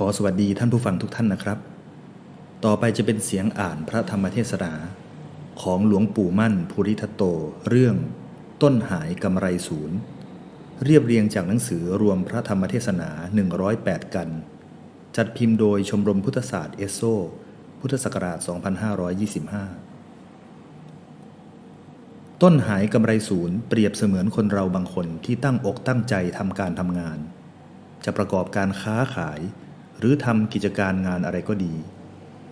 ขอสวัสดีท่านผู้ฟังทุกท่านนะครับ ต่อไปจะเป็นเสียงอ่านพระธรรมเทศนา ของหลวงปู่มั่นภูริทัตโต เรื่องต้นหายกำไรศูนย์ เรียบเรียงจากหนังสือรวมพระธรรมเทศนา 108 กัน จัดพิมพ์โดยชมรมพุทธศาสตร์เอสโซ พุทธศักราช 2525 ต้นหายกำไรศูนย์เปรียบเสมือนคนเราบางคนที่ตั้งอกตั้งใจทำการทำงาน จะประกอบการค้าขาย หรือทำกิจการงานอะไรก็ดี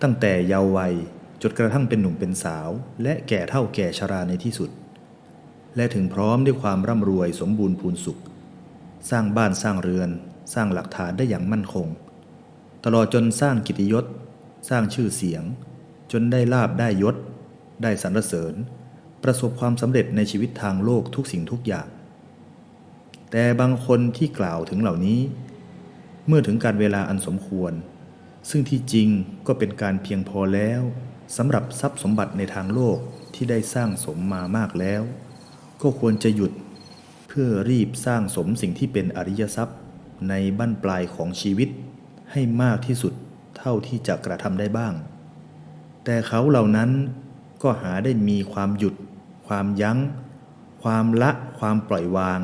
ตั้งแต่เยาว์วัยจนกระทั่งเป็นหนุ่มเป็นสาว และแก่เท่าแก่ชราในที่สุด และถึงพร้อมด้วยความร่ำรวยสมบูรณ์พูนสุข สร้างบ้านสร้างเรือน สร้างหลักฐานได้อย่างมั่นคง ตลอดจนสร้างกิตติยศ สร้างชื่อเสียง จนได้ลาบได้ยศ ได้สรรเสริญ ประสบความสำเร็จในชีวิตทางโลกทุกสิ่งทุกอย่าง แต่บางคนที่กล่าวถึงเหล่านี้ เมื่อถึงการเวลาอันสมควร ซึ่งที่จริงก็เป็นการเพียงพอแล้วสำหรับทรัพย์สมบัติในทางโลกที่ได้สร้างสมมามากแล้ว ก็ควรจะหยุดเพื่อรีบสร้างสมสิ่งที่เป็นอริยทรัพย์ในบั้นปลายของชีวิต ให้มากที่สุดเท่าที่จะกระทำได้บ้าง แต่เขาเหล่านั้นก็หาได้มีความหยุด ความยัง้ง ความละความปล่อยวาง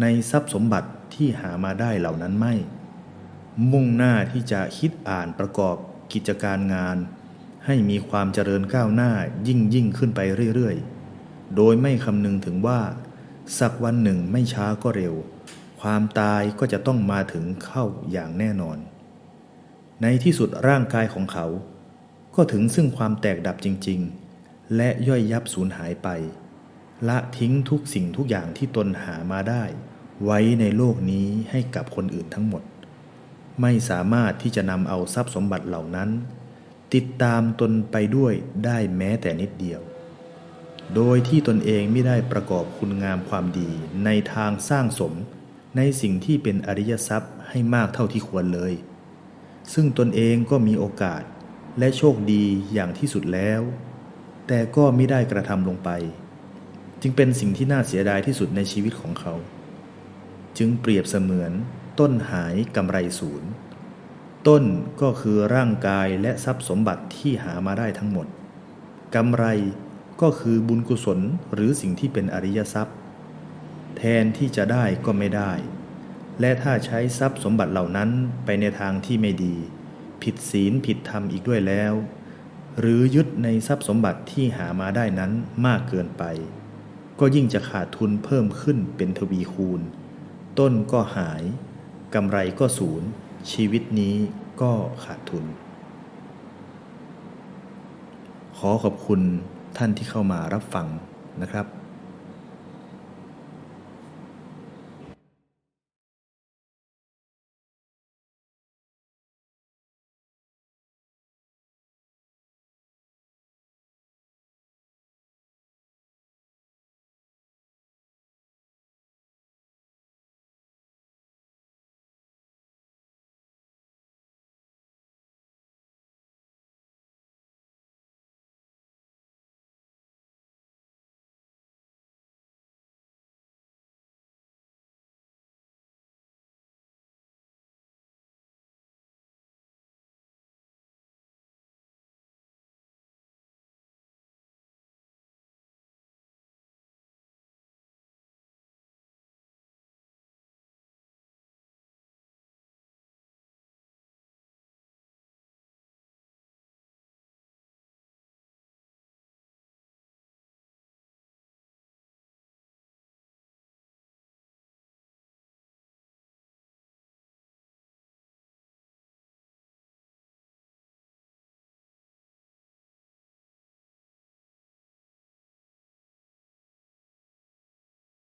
ในทรัพย์สมบัติที่หามาได้เหล่านั้นไม่ มุ่งหน้าที่จะคิดอ่านประกอบกิจการงาน ให้มีความเจริญก้าวหน้ายิ่งยิ่งขึ้นไปเรื่อยๆ โดยไม่คำนึงถึงว่า สักวันหนึ่งไม่ช้าก็เร็ว ความตายก็จะต้องมาถึงเข้าอย่างแน่นอน ในที่สุดร่างกายของเขา ก็ถึงซึ่งความแตกดับจริงๆ และย่อยยับสูญหายไป ละทิ้งทุกสิ่งทุกอย่างที่ตนหามาได้ ไว้ในโลกนี้ให้กับคนอื่นทั้งหมด ไม่สามารถที่จะนำเอาทรัพย์สมบัติเหล่านั้น ติดตามตนไปด้วยได้แม้แต่นิดเดียว โดยที่ตนเองไม่ได้ประกอบคุณงามความดีในทางสร้างสม ในสิ่งที่เป็นอริยทรัพย์ให้มากเท่าที่ควรเลย ซึ่งตนเองก็มีโอกาสและโชคดีอย่างที่สุดแล้ว แต่ก็ไม่ได้กระทำลงไป จึงเป็นสิ่งที่น่าเสียดายที่สุดในชีวิตของเขา จึงเปรียบเสมือน ต้นหายกำไรศูนย์ ต้นก็คือร่างกายและทรัพย์สมบัติที่หามาได้ทั้งหมดกำไรก็คือบุญกุศลหรือสิ่งที่เป็นอริยทรัพย์ แทนที่จะได้ก็ไม่ได้ และถ้าใช้ทรัพย์สมบัติเหล่านั้นไปในทางที่ไม่ดี ผิดศีลผิดธรรมอีกด้วยแล้ว หรือยึดในทรัพย์สมบัติที่หามาได้นั้นมากเกินไป ก็ยิ่งจะขาดทุนเพิ่มขึ้นเป็นทวีคูณ ต้นก็หาย กำไรก็ศูนย์ ชีวิตนี้ก็ขาดทุน ขอขอบคุณท่านที่เข้ามารับฟังนะครับ